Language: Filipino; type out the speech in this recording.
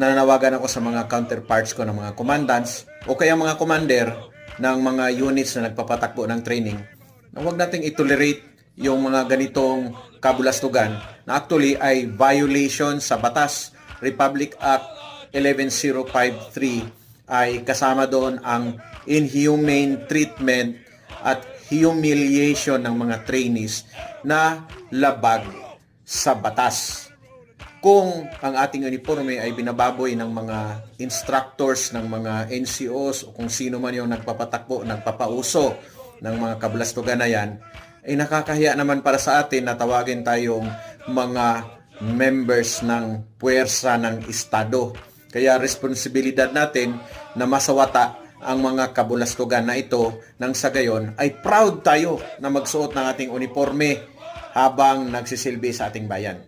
nananawagan ako sa mga counterparts ko ng mga commandants o kaya mga commander ng mga units na nagpapatakbo ng training na huwag nating itolerate yung mga ganitong kabulastugan na actually ay violation sa batas Republic Act 11053 ay kasama doon ang inhumane treatment at humiliation ng mga trainees na labag sa batas. Kung ang ating uniforme ay binababoy ng mga instructors ng mga NCOs o kung sino man yung nagpapatakbo, nagpapauso ng mga kablastugan na yan, ay nakakahiya naman para sa atin na tawagin tayong mga members ng puwersa ng Estado. Kaya responsibilidad natin na masawata ang mga kabulastugan na ito nang sa gayon ay proud tayo na magsuot ng ating uniforme habang nagsisilbi sa ating bayan.